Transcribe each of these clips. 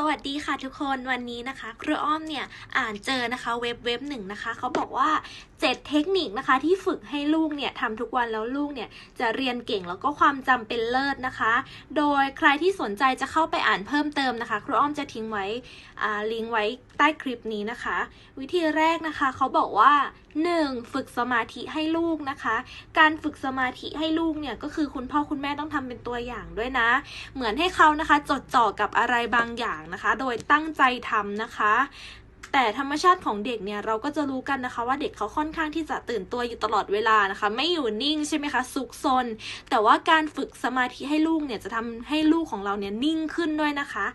สวัสดีค่ะทุกคนวันนี้นะคะครูอ้อมเนี่ยอ่านเจอนะคะเว็บเว็บหนึ่งนะคะเขาบอกว่า 7 เทคนิคนะคะที่ฝึกให้ลูกเนี่ยทำทุกวันแล้วลูกเนี่ยจะเรียนเก่งแล้วก็ความจำเป็นเลิศนะคะ โดยใครที่สนใจจะเข้าไปอ่านเพิ่มเติมนะคะครูอ้อมจะทิ้งไว้ลิงก์ไว้ใต้คลิปนี้นะคะ วิธีแรกนะคะเขาบอกว่า 1. ฝึกสมาธิให้ลูกนะคะ การฝึกสมาธิให้ลูกเนี่ยก็คือคุณพ่อคุณแม่ต้องทำเป็นตัวอย่างด้วยนะ เหมือนให้เขานะคะจดจ่อกับอะไรบางอย่างนะคะ โดยตั้งใจทำนะคะ แต่ธรรมชาติของเด็กเนี่ยเราก็จะรู้กันนะคะ ว่าเด็กเขาค่อนข้างที่จะตื่นตัวอยู่ตลอดเวลานะคะ ไม่อยู่นิ่งใช่ไหมคะสุกซน แต่ว่าการฝึกสมาธิให้ลูกเนี่ยจะทำให้ลูกของเราเนี่ยนิ่งขึ้นด้วยนะคะ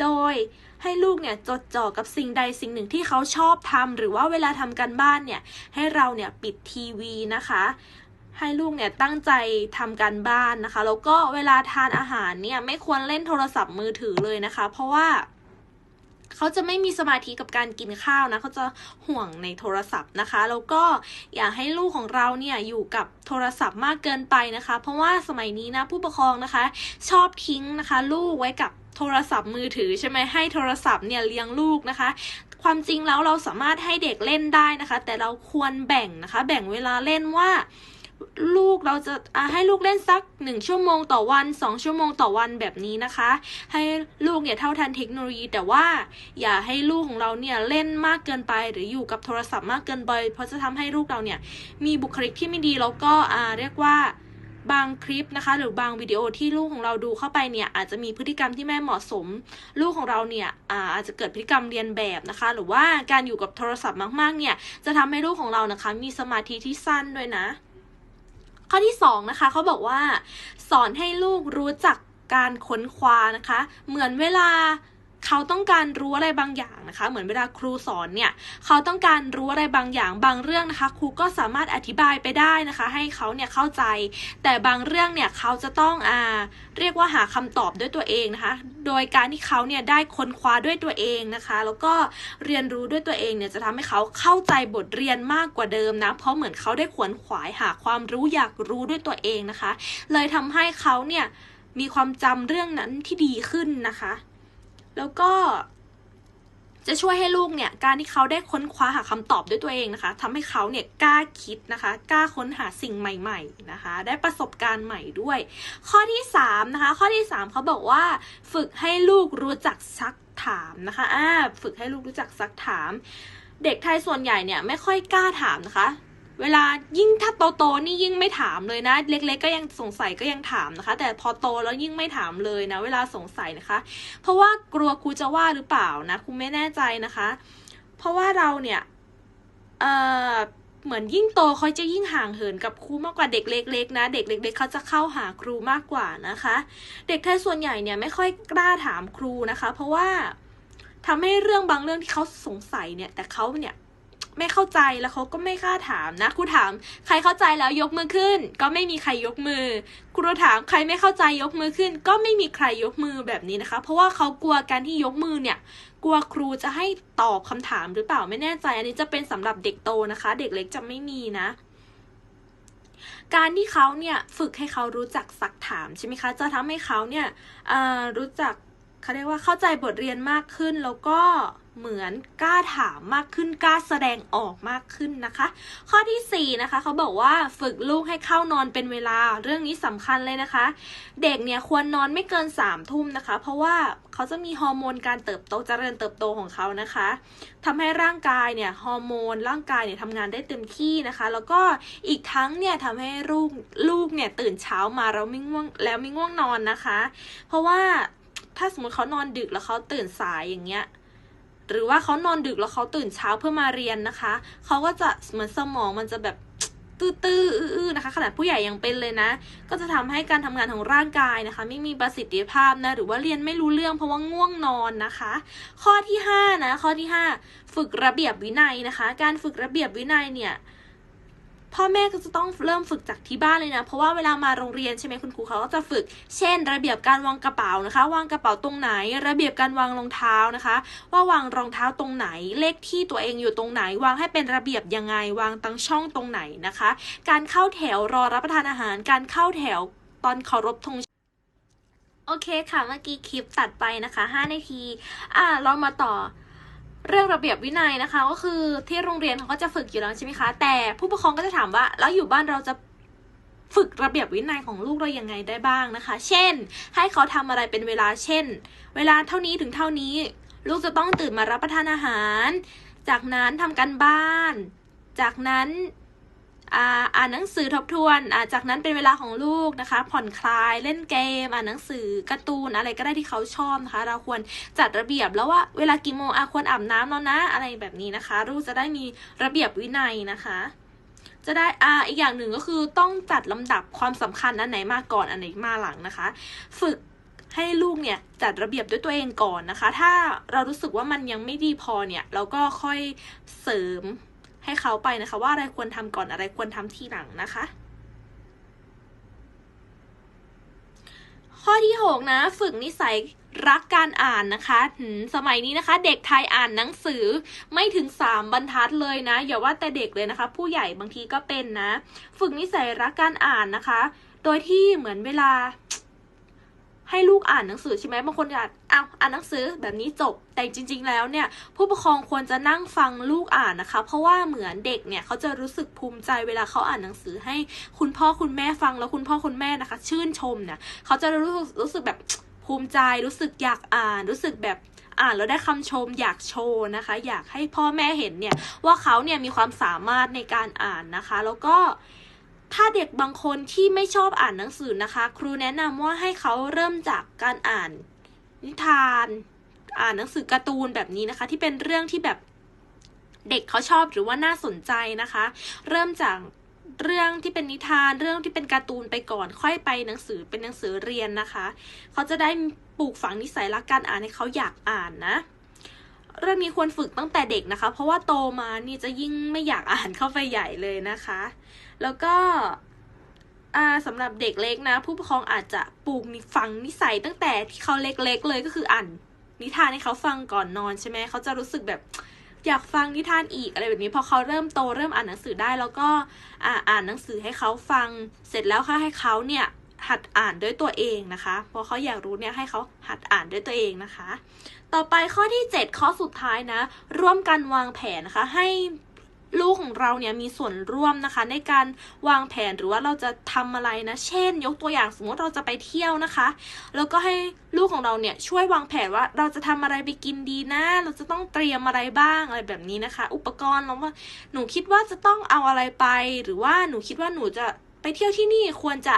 โดยให้ลูกเนี่ยจดจ่อกับสิ่งใดสิ่งหนึ่งที่เขาชอบทำหรือว่าเวลาทำการบ้านเนี่ยให้เราเนี่ยปิดทีวีนะคะ ให้ลูกเนี่ยตั้งใจทำการบ้านนะคะ แล้วก็เวลาทานอาหารเนี่ยไม่ควรเล่นโทรศัพท์มือถือเลยนะคะ เพราะว่าเขาจะไม่มีสมาธิกับการกินข้าวนะเขาจะห่วงในโทรศัพท์นะคะ แล้วก็อย่าให้ลูกของเราเนี่ยอยู่กับโทรศัพท์มากเกินไปนะคะ เพราะว่าสมัยนี้นะผู้ปกครองนะคะ ชอบทิ้งนะคะ ลูกไว้กับโทรศัพท์มือถือใช่ไหมให้โทรศัพท์เนี่ยเลี้ยงลูกนะคะ ความจริงแล้วเราสามารถให้เด็กเล่นได้นะคะ แต่เราควรแบ่งนะคะ แบ่งเวลาเล่นว่า ลูกเราจะให้ลูกเล่นสักหนึ่งชั่วโมงต่อวันสองชั่วโมงต่อวันแบบนี้นะคะ ให้ลูกเนี่ยเท่าทันเทคโนโลยี แต่ว่าอย่าให้ลูกของเราเนี่ยเล่นมากเกินไป หรืออยู่กับโทรศัพท์มากเกินไป เพราะจะทำให้ลูกเราเนี่ยมีบุคลิกที่ไม่ดีแล้วก็เรียกว่าบางคลิปนะคะ หรือบางวิดีโอที่ลูกของเราดูเข้าไปเนี่ยอาจจะมีพฤติกรรมที่ไม่เหมาะสม ลูกของเราเนี่ยอาอาจจะเกิดพฤติกรรมเรียนแบบนะคะ หรือว่าการอยู่กับโทรศัพท์มากๆเนี่ยจะทำให้ลูกของเรานะคะ มีสมาธิที่สั้นด้วยนะ ข้อที่สองนะคะเขาบอกว่า สอนให้ลูกรู้จักการค้นคว้านะคะ เหมือนเวลา เขาต้องการรู้อะไรบางอย่างนะคะ เหมือนเวลาครูสอนเนี่ยเขาต้องการรู้อะไรบางอย่างบางเรื่องนะคะ ครูก็สามารถอธิบายไปได้นะคะ ให้เขาเนี่ยเข้าใจ แต่บางเรื่องเนี่ยเขาจะต้องอ่าเรียกว่าหาคำตอบด้วยตัวเองนะคะ โดยการที่เขาเนี่ยได้ค้นคว้าด้วยตัวเองนะคะ แล้วก็เรียนรู้ด้วยตัวเองเนี่ยจะทำให้เขาเข้าใจบทเรียนมากกว่าเดิมนะ เพราะเหมือนเขาได้ขวนขวายหาความรู้อยากรู้ด้วยตัวเองนะคะ เลยทำให้เขาเนี่ยมีความจำเรื่องนั้นที่ดีขึ้นนะคะ แล้วก็จะช่วยให้ลูกเนี่ย การที่เขาได้ค้นคว้าหาคำตอบด้วยตัวเองนะคะทำให้เขาเนี่ยกล้าคิดนะคะ กล้าค้นหาสิ่งใหม่ ๆนะคะ ได้ประสบการณ์ใหม่ด้วย ข้อที่สามนะคะ ข้อที่สามเขาบอกว่า ฝึกให้ลูกรู้จักซักถามนะคะอ่าฝึกให้ลูกรู้จักซักถาม เด็กไทยส่วนใหญ่เนี่ยไม่ค่อยกล้าถามนะคะ เวลายิ่งถ้าโตโตๆนี่ยิ่งไม่ถามเลยนะ เล็ก ๆ ก็ยังสงสัยก็ยังถามนะคะ แต่พอโตแล้วยิ่งไม่ถามเลยนะ เวลาสงสัยนะคะ เพราะว่ากลัวครูจะว่าหรือเปล่านะครูไม่แน่ใจนะคะ เพราะว่าเราเนี่ยเอ่อเหมือนยิ่งโตเขาจะยิ่งห่างเหินกับครูมากกว่าเด็กเล็ก ๆ นะ เด็กเล็ก ๆเขาจะเข้าหาครูมากกว่านะคะ เด็กไทยส่วนใหญ่เนี่ยไม่ค่อยกล้าถามครูนะคะ เพราะว่าทำให้เรื่องบางเรื่องที่เขาสงสัยเนี่ย แต่เขาเนี่ย ไม่เข้าใจแล้วเขาก็ไม่กล้าถามนะครูถาม ใครเข้าใจแล้วยกมือขึ้น ก็ไม่มีใครยกมือครูถามใครไม่เข้าใจยกมือขึ้น ก็ไม่มีใครยกมือแบบนี้นะคะ เพราะว่าเขากลัวการที่ยกมือเนี่ย กลัวครูจะให้ตอบคำถามหรือเปล่าไม่แน่ใจ อันนี้จะเป็นสำหรับเด็กโตนะคะ เด็กเล็กจะไม่มีนะการที่เขาเนี่ยฝึกให้เขารู้จักซักถามใช่ไหมคะ จะทำให้เขาเนี่ยรู้จัก เขาเรียกว่าเข้าใจบทเรียนมากขึ้นแล้วก็เหมือนกล้าถามมากขึ้นกล้าแสดงออกมากขึ้นนะคะ ข้อที่4นะคะเขาบอกว่าฝึกลูกให้เข้านอนเป็นเวลาเรื่องนี้สำคัญเลยนะคะ เด็กเนี่ยควรนอนไม่เกิน3ามทุ่มนะคะ เพราะว่าเขาจะมีฮอร์โมนการเติบโตเจริญเติบโตของเขานะคะทำให้ร่างกายเนี่ยฮอร์โมน ร่างกายเนี่ยทำงานได้เต็มที่นะคะ แล้วก็อีกทั้งเนี่ยทำให้ลูกลูกเนี่ยตื่นเช้ามาแล้วไม่ง่วงแล้วไม่ง่วงนอนนะคะ เพราะว่า ถ้าสมมติเขานอนดึกแล้วเขาตื่นสายอย่างเงี้ยหรือว่าเขานอนดึกแล้วเขาตื่นเช้าเพื่อมาเรียนนะคะ เขาก็จะเหมือนสมองมันจะแบบตื้อๆอื้อๆนะคะ ขนาดผู้ใหญ่ยังเป็นเลยนะ ก็จะทำให้การทำงานของร่างกายนะคะ ไม่มีประสิทธิภาพนะ หรือว่าเรียนไม่รู้เรื่องเพราะว่าง่วงนอนนะคะ ข้อที่5นะข้อที่ 5 ฝึกระเบียบวินัยนะคะ การฝึกระเบียบวินัยเนี่ย พ่อแม่ก็จะต้องเริ่มฝึกจากที่บ้านเลยนะ เพราะว่าเวลามาโรงเรียนใช่ไหมคุณครูเขาก็จะฝึก เช่น ระเบียบการวางกระเป๋านะคะ วางกระเป๋าตรงไหน ระเบียบการวางรองเท้านะคะ ว่าวางรองเท้าตรงไหน เลขที่ตัวเองอยู่ตรงไหน วางให้เป็นระเบียบยังไง วางตั้งช่องตรงไหนนะคะ การเข้าแถวรอรับประทานอาหาร การเข้าแถวตอนเคารพธงโอเคค่ะ เมื่อกี้คลิปตัดไปนะคะ 5 นาที อ่า เรามาต่อ เรื่องระเบียบวินัยนะคะ ก็คือที่โรงเรียนเขาก็จะฝึกอยู่แล้วใช่ไหมคะ แต่ผู้ปกครองก็จะถามว่า แล้วอยู่บ้านเราจะฝึกระเบียบวินัยของลูกเรายังไงได้บ้างนะคะ เช่น ให้เขาทำอะไรเป็นเวลา เช่น เวลาเท่านี้ถึงเท่านี้ ลูกจะต้องตื่นมารับประทานอาหาร จากนั้นทำการบ้าน จากนั้น อ่าอ่านหนังสือทบทวน จากนั้นเป็นเวลาของลูกนะคะ ผ่อนคลายเล่นเกม อ่านหนังสือการ์ตูนอะไรก็ได้ที่เขาชอบนะคะ เราควรจัดระเบียบแล้วว่าเวลากี่โมงอะควรอาบน้ำแล้วนะ อะไรแบบนี้นะคะ ลูกจะได้มีระเบียบวินัยนะคะ จะได้อ่าอีกอย่างหนึ่งก็คือต้องจัดลำดับความสำคัญอันไหนมาก่อนอันไหนมาหลังนะคะ ฝึกให้ลูกเนี่ยจัดระเบียบด้วยตัวเองก่อนนะคะ ถ้าเรารู้สึกว่ามันยังไม่ดีพอเนี่ย เราก็ค่อยเสริม ให้เขาไปนะคะ ว่าอะไรควรทำก่อนอะไรควรทำทีหลังนะคะ ข้อที่หกนะฝึกนิสัยรักการอ่านนะคะสมัยนี้นะคะ เด็กไทยอ่านหนังสือไม่ถึงสามบรรทัดเลยนะ อย่าว่าแต่เด็กเลยนะคะ ผู้ใหญ่บางทีก็เป็นนะ ฝึกนิสัยรักการอ่านนะคะ โดยที่เหมือนเวลา ให้ลูกอ่านหนังสือใช่ไหมบางคนอยากเอาอ่านหนังสือแบบนี้จบ แต่จริง ๆ แล้วเนี่ยผู้ปกครองควรจะนั่งฟังลูกอ่านนะคะ เพราะว่าเหมือนเด็กเนี่ยเขาจะรู้สึกภูมิใจเวลาเขาอ่านหนังสือให้คุณพ่อคุณแม่ฟังแล้วคุณพ่อคุณแม่นะคะ ชื่นชมเนี่ยเขาจะรู้สึกรู้สึกแบบภูมิใจรู้สึกอยากอ่านรู้สึกแบบอ่านแล้วได้คำชมอยากโชว์นะคะ อยากให้พ่อแม่เห็นเนี่ยว่าเขาเนี่ยมีความสามารถในการอ่านนะคะ แล้วก็ ถ้าเด็กบางคนที่ไม่ชอบอ่านหนังสือนะคะ ครูแนะนำว่าให้เขาเริ่มจากการอ่านนิทาน อ่านหนังสือการ์ตูนแบบนี้นะคะ ที่เป็นเรื่องที่แบบเด็กเขาชอบหรือว่าน่าสนใจนะคะ เริ่มจากเรื่องที่เป็นนิทานเรื่องที่เป็นการ์ตูนไปก่อน ค่อยไปหนังสือเป็นหนังสือเรียนนะคะ เขาจะได้ปลูกฝังนิสัยรักการอ่านให้เขาอยากอ่านนะ เรื่องนี้ควรฝึกตั้งแต่เด็กนะคะ เพราะว่าโตมานี่จะยิ่งไม่อยากอ่านเข้าไปใหญ่เลยนะคะ แล้วก็สำหรับเด็กเล็กนะ ผู้ปกครองอาจจะปลูกนิฝังนิสัยตั้งแต่ที่เขาเล็กๆเลยก็คืออ่านนิทานให้เขาฟังก่อนนอนใช่ไหมเขาจะรู้สึกแบบอยากฟังนิทานอีกอะไรแบบนี้พอเขาเริ่มโตเริ่มอ่านหนังสือได้ แล้วก็อ่าอ่านหนังสือให้เขาฟัง เสร็จแล้วค่ะให้เขาเนี่ย หัดอ่านด้วยตัวเองนะคะพอเขาอยากรู้เนี่ยให้เขาหัดอ่านด้วยตัวเองนะคะ ต่อไปข้อที่ 7 ข้อสุดท้ายนะ ร่วมกันวางแผนนะคะ ให้ลูกของเราเนี่ยมีส่วนร่วมนะคะ ในการวางแผนหรือว่าเราจะทำอะไรนะ เช่น ยกตัวอย่างสมมติเราจะไปเที่ยวนะคะ แล้วก็ให้ลูกของเราเนี่ยช่วยวางแผนว่าเราจะทำอะไรไปกินดีนะ เราจะต้องเตรียมอะไรบ้างอะไรแบบนี้นะคะ อุปกรณ์เราว่าหนูคิดว่าจะต้องเอาอะไรไป หรือว่าหนูคิดว่าหนูจะไปเที่ยวที่นี่ควรจะ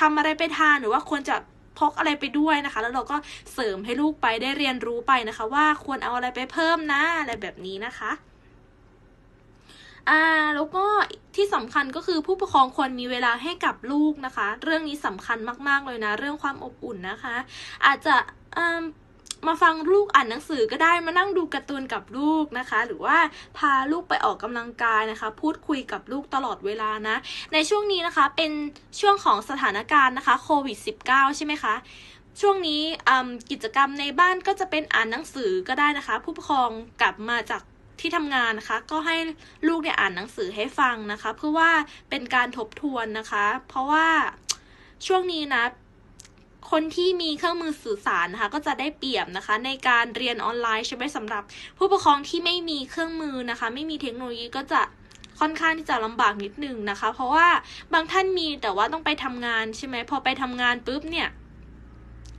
ทำอะไรไปทานหรือว่าควรจะพกอะไรไปด้วยนะคะ แล้วเราก็เสริมให้ลูกไปได้เรียนรู้ไปนะคะ ว่าควรเอาอะไรไปเพิ่มนะอะไรแบบนี้นะคะอ่าแล้วก็ที่สำคัญก็คือผู้ปกครองควรมีเวลาให้กับลูกนะคะ เรื่องนี้สำคัญมากๆเลยนะ เรื่องความอบอุ่นนะคะ อาจจะอ่า มาฟังลูกอ่านหนังสือก็ได้มานั่งดูการ์ตูนกับลูกนะคะ หรือว่าพาลูกไปออกกำลังกายนะคะ พูดคุยกับลูกตลอดเวลานะ ในช่วงนี้นะคะเป็นช่วงของสถานการณ์นะคะโควิด -19 ใช่ไหมคะช่วงนี้กิจกรรมในบ้านก็จะเป็นอ่านหนังสือก็ได้นะคะ ผู้ปกครองกลับมาจากที่ทำงานนะคะ ก็ให้ลูกเนี่ยอ่านหนังสือให้ฟังนะคะ เพื่อว่าเป็นการทบทวนนะคะ เพราะว่าช่วงนี้นะ คนที่มีเครื่องมือสื่อสารนะคะก็จะได้เปรียบนะคะ ในการเรียนออนไลน์ใช่ไหมสำหรับ ผู้ปกครองที่ไม่มีเครื่องมือนะคะ ไม่มีเทคโนโลยีก็จะค่อนข้างที่จะลำบากนิดนึงนะคะ เพราะว่าบางท่านมีแต่ว่าต้องไปทำงานใช่ไหมพอไปทำงานปุ๊บเนี่ย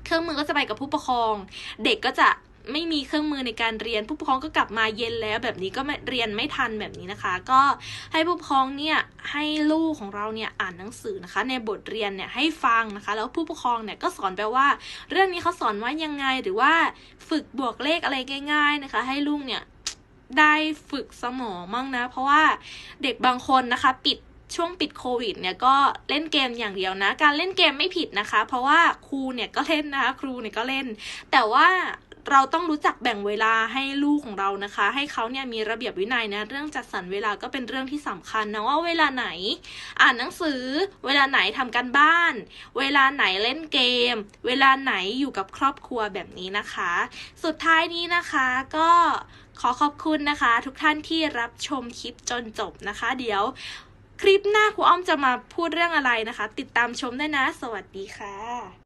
เครื่องมือก็จะไปกับผู้ปกครอง เด็กก็จะ ไม่มีเครื่องมือในการเรียน ผู้ปกครองก็กลับมาเย็นแล้ว แบบนี้ก็เรียนไม่ทันแบบนี้นะคะ ก็ให้ผู้ปกครองเนี่ยให้ลูกของเราเนี่ยอ่านหนังสือนะคะ ในบทเรียนเนี่ยให้ฟังนะคะ แล้วผู้ปกครองเนี่ยก็สอนไปว่า เรื่องนี้เขาสอนว่ายังไงหรือว่าฝึกบวกเลขอะไรง่าย ๆนะคะ ให้ลูกเนี่ยได้ฝึกสมองมั่งนะ เพราะว่าเด็กบางคนนะคะปิดช่วงปิดโควิดเนี่ยก็เล่นเกมอย่างเดียวนะ การเล่นเกมไม่ผิดนะคะ เพราะว่าครูเนี่ยก็เล่นนะคะครูเนี่ยก็เล่น แต่ว่า เราต้องรู้จักแบ่งเวลาให้ลูกของเรานะคะ ให้เขาเนี่ยมีระเบียบวินัยนะ เรื่องจัดสรรเวลาก็เป็นเรื่องที่สำคัญนะว่าเวลาไหน อ่านหนังสือ เวลาไหนทำการบ้าน เวลาไหนเล่นเกม เวลาไหนอยู่กับครอบครัวแบบนี้นะคะ สุดท้ายนี้นะคะก็ขอขอบคุณนะคะ ทุกท่านที่รับชมคลิปจนจบนะคะ เดี๋ยวคลิปหน้าครูอ้อมจะมาพูดเรื่องอะไรนะคะ ติดตามชมได้นะ สวัสดีค่ะ